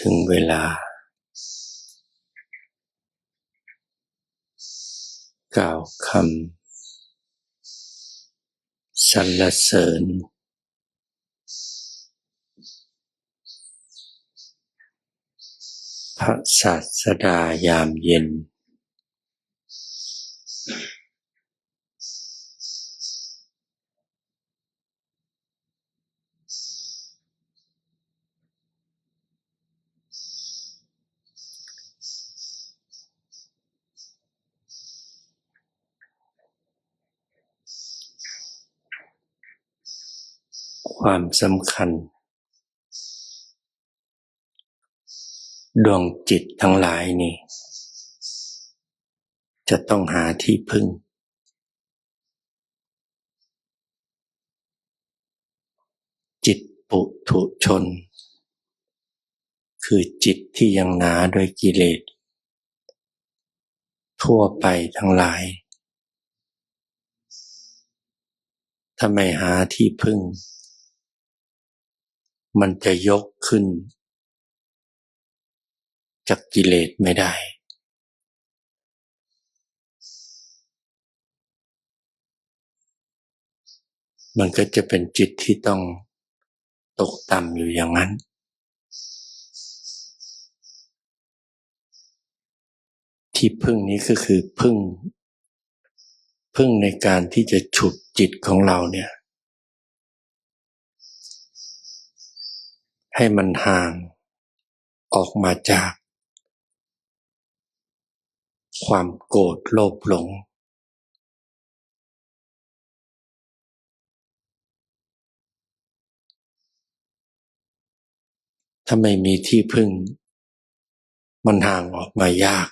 ถึงเวลากล่าวคำสรรเสริญ พระศาสดายามเย็น ความสำคัญ ดวงจิตทั้งหลายนี่ จะต้องหาที่พึ่ง จิตปุถุชน คือจิตที่ยังหนาด้วยกิเลส ทั่วไปทั้งหลายถ้าไม่หาที่พึ่ง มันจะยกขึ้น จากกิเลสไม่ได้ มันก็จะเป็นจิตที่ต้องตกต่ำอยู่อย่างนั้น ที่พึ่งนี้ก็คือพึ่ง พึ่งในการที่จะฉุดจิตของเราเนี่ย ให้มันห่างออกมาจาก ความโกรธโลภหลง ถ้าไม่มีที่พึ่ง มันห่างออกมายาก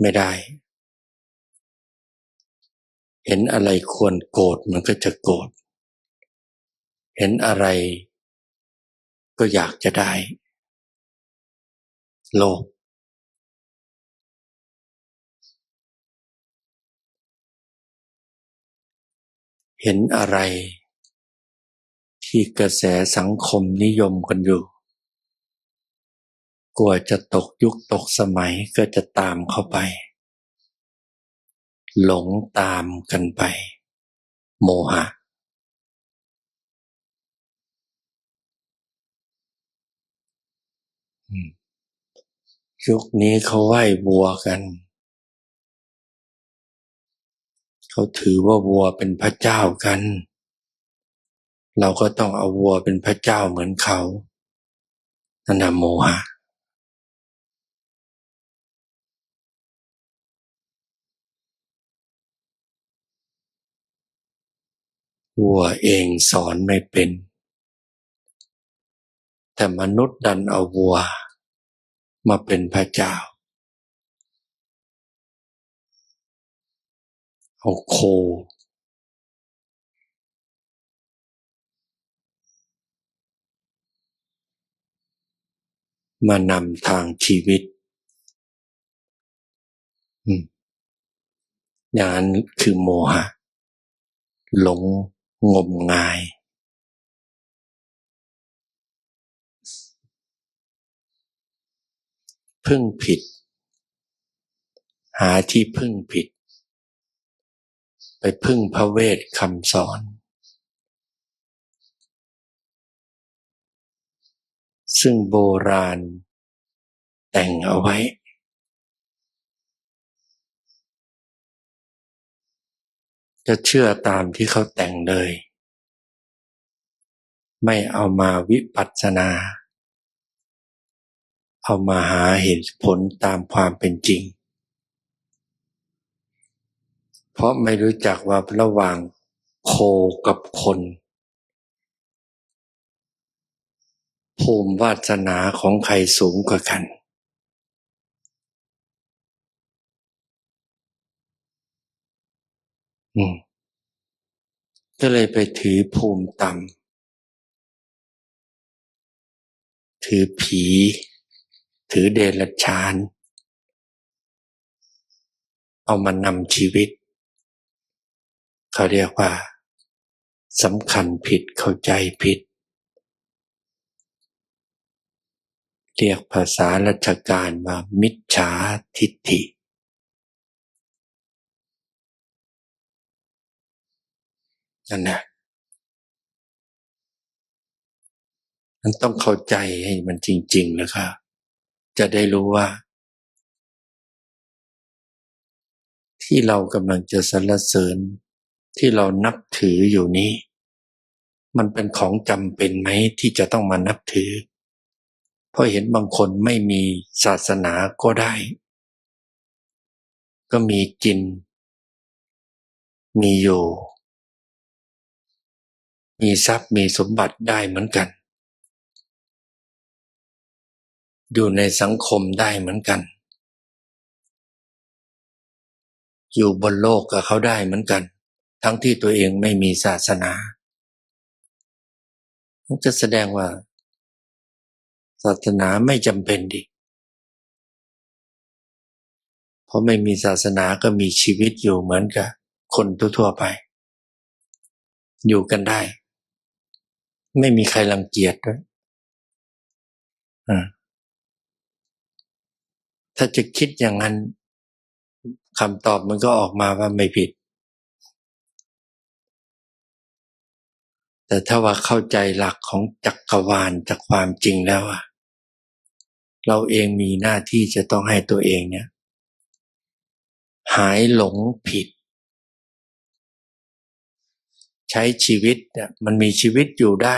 ไม่ได้ เห็นอะไรควรโกรธมันก็จะโกรธ เห็นอะไร ก็อยากจะได้ โลภเห็นอะไร ที่กระแสสังคมนิยมกันอยู่กลัวจะตกยุคตกสมัยก็จะตามเข้าไป หลงตามกันไป โมหะ ยุคนี้เขาไหว้วัวกัน เขาถือว่าวัวเป็นพระเจ้ากัน เราก็ต้องเอาวัวเป็นพระเจ้าเหมือนเขานั่นนะโมหะวัวเองสอนไม่เป็น แต่มนุษย์ดันเอาวัว มาเป็นพระเจ้า เอาโค มานำทางชีวิต อย่างนั้นคือโมหะ หลงงมงาย พึ่งผิด หาที่พึ่งผิด ไปพึ่งพระเวทคำสอน ซึ่งโบราณ แต่งเอาไว้ จะเชื่อตามที่เขาแต่งเลย ไม่เอามาวิปัสสนา เอามาหาเหตุผลตามความเป็นจริง เพราะไม่รู้จักว่าระหว่างโคกับคน ภูมิวาสนาของใครสูงกว่ากัน อืมก็เลยไปถือภูมิต่ำถือผี ถือเดรัจฉาน เอามานำชีวิต เขาเรียกว่าสำคัญผิดเข้าใจผิด เรียกภาษาราชการว่ามิจฉาทิฏฐิ นั่นนะมันต้องเข้าใจให้มันจริง ๆ นะครับ จะได้รู้ว่า ที่เรากำลังจะสรรเสริญที่เรานับถืออยู่นี้ มันเป็นของจำเป็นไหมที่จะต้องมานับถือ เพราะเห็นบางคนไม่มีศาสนาก็ได้ ก็มีกิน มีอยู่ มีทรัพย์มีสมบัติได้เหมือนกัน อยู่ในสังคมได้เหมือนกัน อยู่บนโลกกับเขาได้เหมือนกัน ทั้งที่ตัวเองไม่มีศาสนาจะแสดงว่า ศาสนาไม่จำเป็นดิเพราะไม่มีศาสนาก็มีชีวิตอยู่เหมือนกับคนทั่วๆไป อยู่กันได้ ไม่มีใครรังเกียจด้วยอ่า ถ้าจะคิดอย่างนั้นคำตอบมันก็ออกมาว่าไม่ผิด แต่ถ้าว่าเข้าใจหลักของจักรวาลจากความจริงแล้วอะเราเองมีหน้าที่จะต้องให้ตัวเองเนี่ย หายหลงผิด ใช้ชีวิตเนี่ยมันมีชีวิตอยู่ได้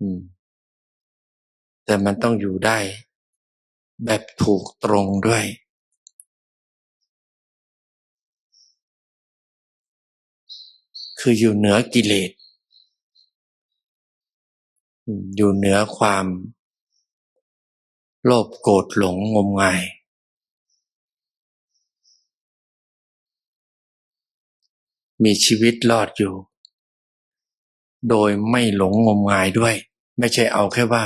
อืมแต่มันต้องอยู่ได้ แบบถูกตรงด้วย คืออยู่เหนือกิเลส อยู่เหนือความโลภโกรธหลงงมงาย มีชีวิตรอดอยู่ โดยไม่หลงงมงายด้วย ไม่ใช่เอาแค่ว่า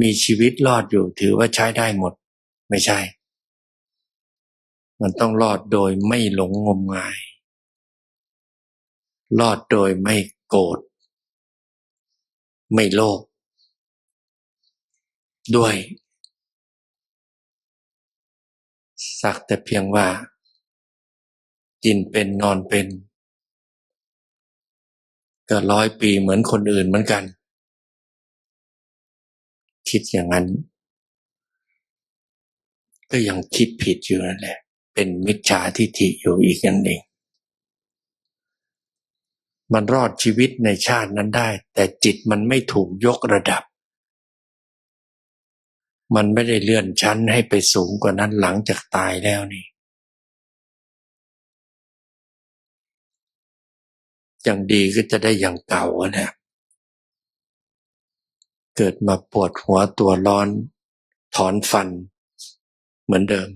มีชีวิตรอดอยู่ถือว่าใช้ได้หมด ไม่ใช่ มันต้องรอดโดยไม่หลงงมงาย รอดโดยไม่โกรธไม่โลภด้วย สักแต่เพียงว่า กินเป็นนอนเป็น ก็ร้อยปีเหมือนคนอื่นเหมือนกัน คิดอย่างนั้น ก็ยังคิดผิดอยู่นั่นแหละ เป็นมิจฉาทิฏฐิอยู่อีกนั่นเองมันรอดชีวิตในชาตินั้นได้ แต่จิตมันไม่ถูกยกระดับ มันไม่ได้เลื่อนชั้นให้ไปสูงกว่านั้นหลังจากตายแล้วนี่ อย่างดีก็จะได้อย่างเก่านะ เกิดมาปวดหัวตัวร้อน ถอนฟัน เหมือนเดิม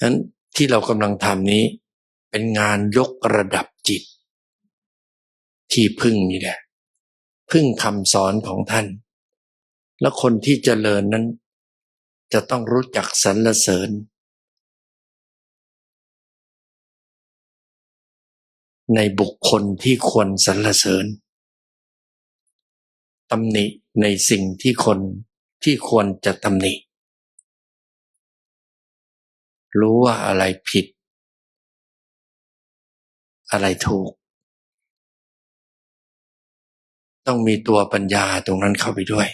นั้นที่เรากำลังทำนี้ เป็นงานยกระดับจิต ที่พึ่งนี่แหละ พึ่งคำสอนของท่าน แล้วคนที่เจริญนั้น จะต้องรู้จักสรรเสริญ ในบุคคลที่ควรสรรเสริญตำหนิในสิ่งที่คนที่ควรจะตำหนิ รู้ว่าอะไรผิด อะไรถูก ต้องมีตัวปัญญาตรงนั้นเข้าไปด้วย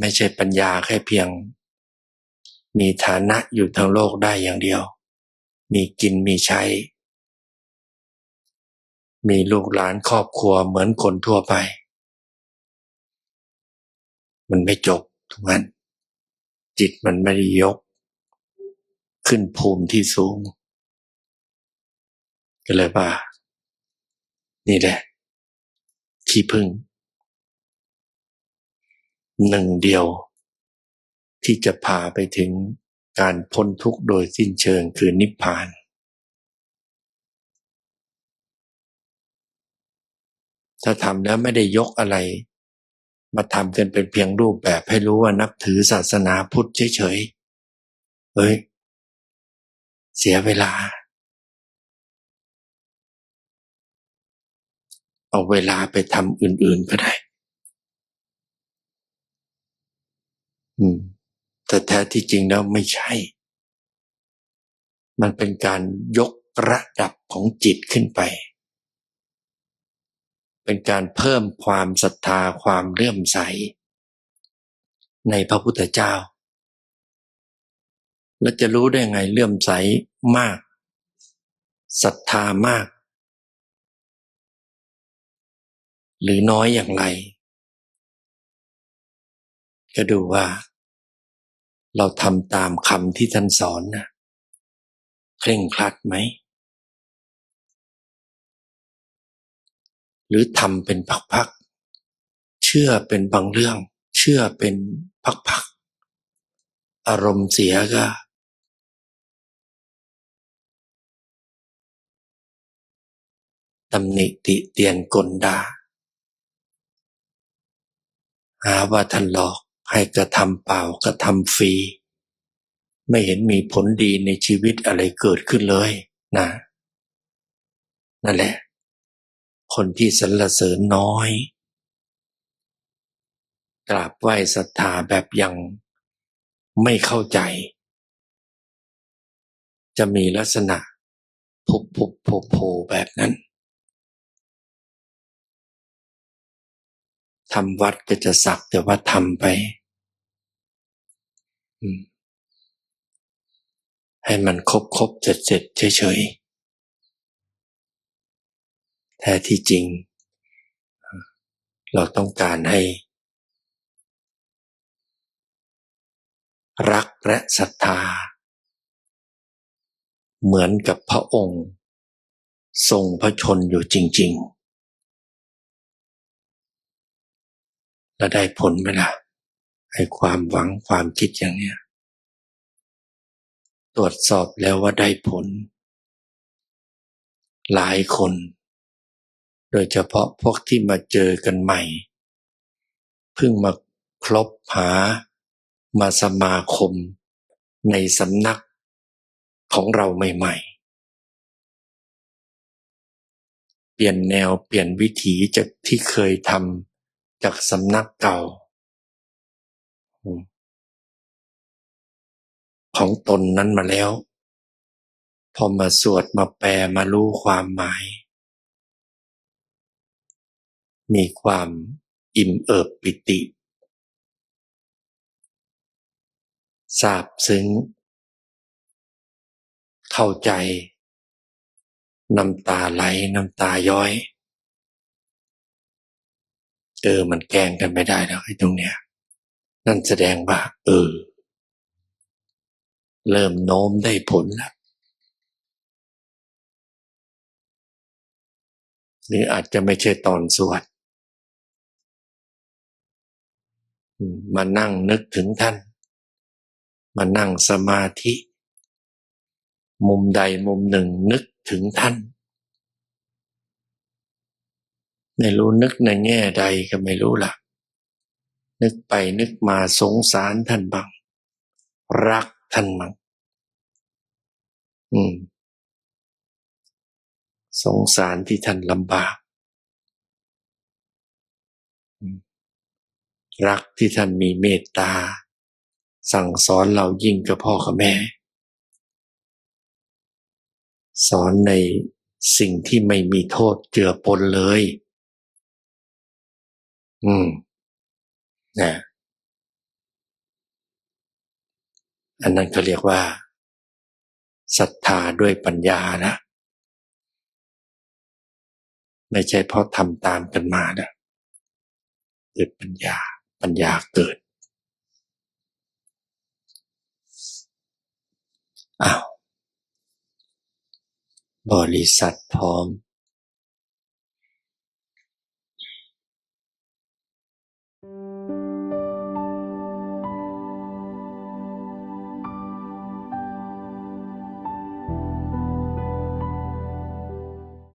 ไม่ใช่ปัญญาแค่เพียง มีฐานะอยู่ทางโลกได้อย่างเดียว มีกินมีใช้ มีลูกหลานครอบครัวเหมือนคนทั่วไป มันไม่จบทุกนั้นจิตมันไม่ได้ยก ขึ้นภูมิที่สูง ก็เลยว่า นี่แหละที่พึ่ง หนึ่งเดียวที่จะพาไปถึง การพ้นทุกข์โดยสิ้นเชิงคือนิพพาน ถ้าทำแล้วไม่ได้ยกอะไร มาทำกันเป็นเพียงรูปแบบให้รู้ว่านับถือศาสนาพุทธเฉยๆ เฮ้ย เสียเวลา เอาเวลาไปทำอื่นๆก็ได้ อืม แต่แท้ที่จริงแล้วไม่ใช่ มันเป็นการยกระดับของจิตขึ้นไป เป็นการเพิ่มความศรัทธาความเลื่อมใส ในพระพุทธเจ้า แล้วจะรู้ได้ไงเลื่อมใสมากศรัทธามาก หรือน้อยอย่างไร ก็ดูว่า เราทำตามคำที่ท่านสอนนะเคร่งครัดไหม หรือทำเป็นพักๆ เชื่อเป็นบางเรื่อง เชื่อเป็นพักๆ อารมณ์เสียก็ ตำหนิติเตียนกลดาหาว่าท่านหลอก ให้กระทำเปล่ากระทำฟรี ไม่เห็นมีผลดีในชีวิตอะไรเกิดขึ้นเลยนะ นั่นแหละ คนที่สรรเสริญน้อย กราบไหว้ศรัทธาแบบยังไม่เข้าใจ จะมีลักษณะพุบพุบโผโผแบบนั้นทำวัดก็จะสักแต่ว่าทำไป ให้มันครบครบเสร็จเสร็จเฉยๆแท้ที่จริง เราต้องการให้ รักและศรัทธา เหมือนกับพระองค์ทรงพระชนอยู่จริง ๆ แล้วได้ผลไหมล่ะ ให้ความหวังความคิดอย่างเนี้ยตรวจสอบแล้วว่าได้ผล หลายคน โดยเฉพาะพวกที่มาเจอกันใหม่ เพิ่งมาคลบหามาสมาคมในสำนักของเราใหม่ๆ เปลี่ยนแนวเปลี่ยนวิถีจากที่เคยทำจากสำนักเก่า ของตนนั้นมาแล้ว พอมาสวดมาแปลมารู้ความหมาย มีความอิ่มเอิบปิติซาบซึ้ง เข้าใจ น้ำตาไหลน้ำตาย้อย เออ มันแกล้งกันไม่ได้แล้วไอ้ตรงเนี้ย นั่นแสดงว่า เออ เริ่มโน้มได้ผลแล้วหรืออาจจะไม่ใช่ตอนสวดมานั่งนึกถึงท่าน มานั่งสมาธิ มุมใดมุมหนึ่งนึกถึงท่าน ไม่รู้นึกในแง่ใดก็ไม่รู้ละ่ะ นึกไปนึกมาสงสารท่านบ้างรักท่านบ้างอืม สงสารที่ท่านลำบากรักที่ท่านมีเมตตา สั่งสอนเรายิ่งกับพ่อกับแม่ สอนในสิ่งที่ไม่มีโทษเจือปนเลย อืม นะอันนั้นเขาเรียกว่าศรัทธาด้วยปัญญานะ ไม่ใช่เพราะทำตามกันมานะเกิดปัญญาปัญญาเกิดอ้าวบริษัทพร้อม